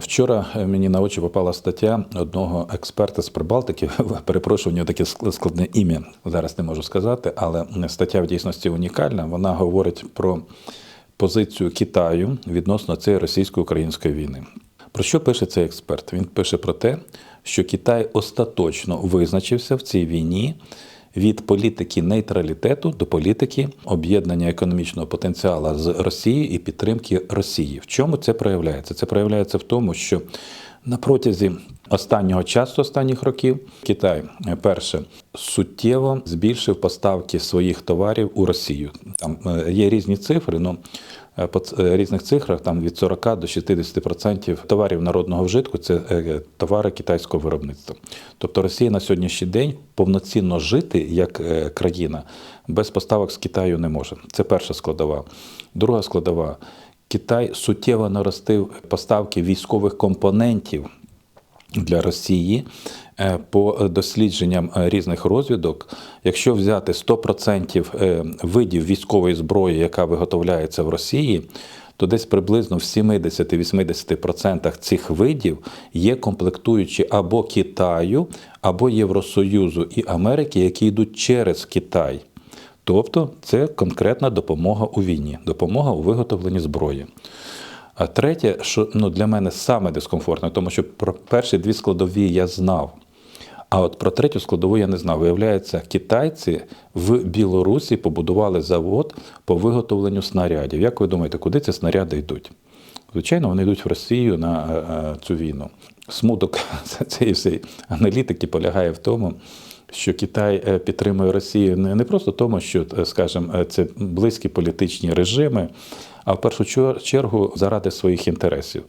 Вчора е, мені на очі попала стаття одного експерта з Прибалтики. Перепрошую, у нього таке ск- складне ім'я. Зараз не можу сказати, але стаття в дійсності унікальна. Вона говорить про позицію Китаю відносно цієї російсько-української війни. Про що пише цей експерт? Він пише про те, що Китай остаточно визначився в цій війні від політики нейтралітету до політики об'єднання економічного потенціалу з Росії і підтримки Росії. В чому це проявляється? Це проявляється в тому, що на протязі останнього часу, останніх років, Китай е, перше суттєво збільшив поставки своїх товарів у Росію. Там е, є різні цифри, по ц- е, різних цифрах там від 40 до 60% товарів народного вжитку це товари китайського виробництва. Тобто Росія на сьогоднішній день повноцінно жити як країна без поставок з Китаю не може. Це перша складова. Друга складова. Китай суттєво наростив поставки військових компонентів для Росії Е, по дослідженням е, різних розвідок. Якщо взяти 100% е, видів військової зброї, яка виготовляється в Росії, то десь приблизно в 70-80% цих видів є комплектуючі або Китаю, або Євросоюзу і Америки, які йдуть через Китай. Тобто це конкретна допомога у війні, допомога у виготовленні зброї. А третє, що ну, для мене саме дискомфортно, тому що про перші дві складові я знав. А от про третю складову я не знав. Виявляється, китайці в Білорусі побудували завод по виготовленню снарядів. Як ви думаєте, куди ці снаряди йдуть? Звичайно, вони йдуть в Росію на е, е, цю війну. Смуток цієї всієї аналітики полягає в тому, що Китай е, підтримує Росію не, просто тому, що, е, скажімо, е, це близькі політичні режими, а в першу чергу заради своїх інтересів.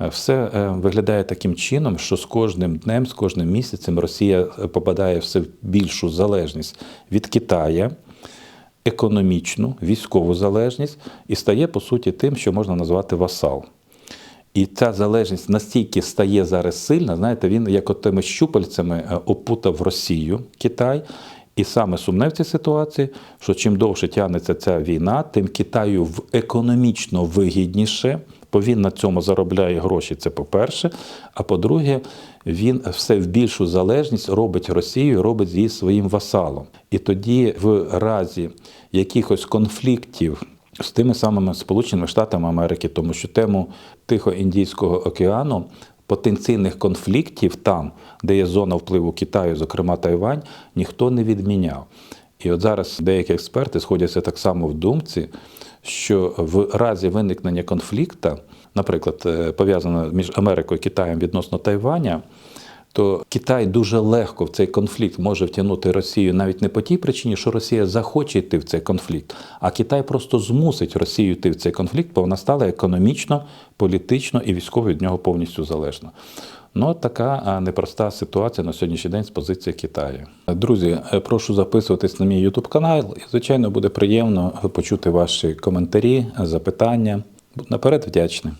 Все виглядає таким чином, що з кожним днем, з кожним місяцем Росія попадає в все більшу залежність від Китаю, економічну, військову залежність і стає, по суті, тим, що можна назвати васал. І ця залежність настільки стає зараз сильна, знаєте, він як от тими щупальцями е, опутав Росію, Китай. І саме сумне в цій ситуації, що чим довше тягнеться ця війна, тим Китаю в економічно вигідніше, бо він на цьому заробляє гроші. Це по-перше. А по-друге, він все в більшу залежність робить Росію, робить її своїм васалом. І тоді, в разі якихось конфліктів з тими самими Сполученими Штатами Америки, тому що тему Тихо-Індійського океану, потенційних конфліктів там, де є зона впливу Китаю, зокрема Тайвань, ніхто не відміняв. І от зараз деякі експерти сходяться так само в думці, що в разі виникнення конфлікту, наприклад, е, пов'язано між Америкою і Китаєм відносно Тайваня, то Китай дуже легко в цей конфлікт може втягнути Росію навіть не по тій причині, що Росія захоче йти в цей конфлікт, а Китай просто змусить Росію йти в цей конфлікт, бо вона стала економічно, політично і військово від нього повністю залежна. Ну, така непроста ситуація на сьогоднішній день з позиції Китаю. Друзі, е, прошу записуватись на мій YouTube канал. І, звичайно, буде приємно почути ваші коментарі, запитання. Наперед вдячний.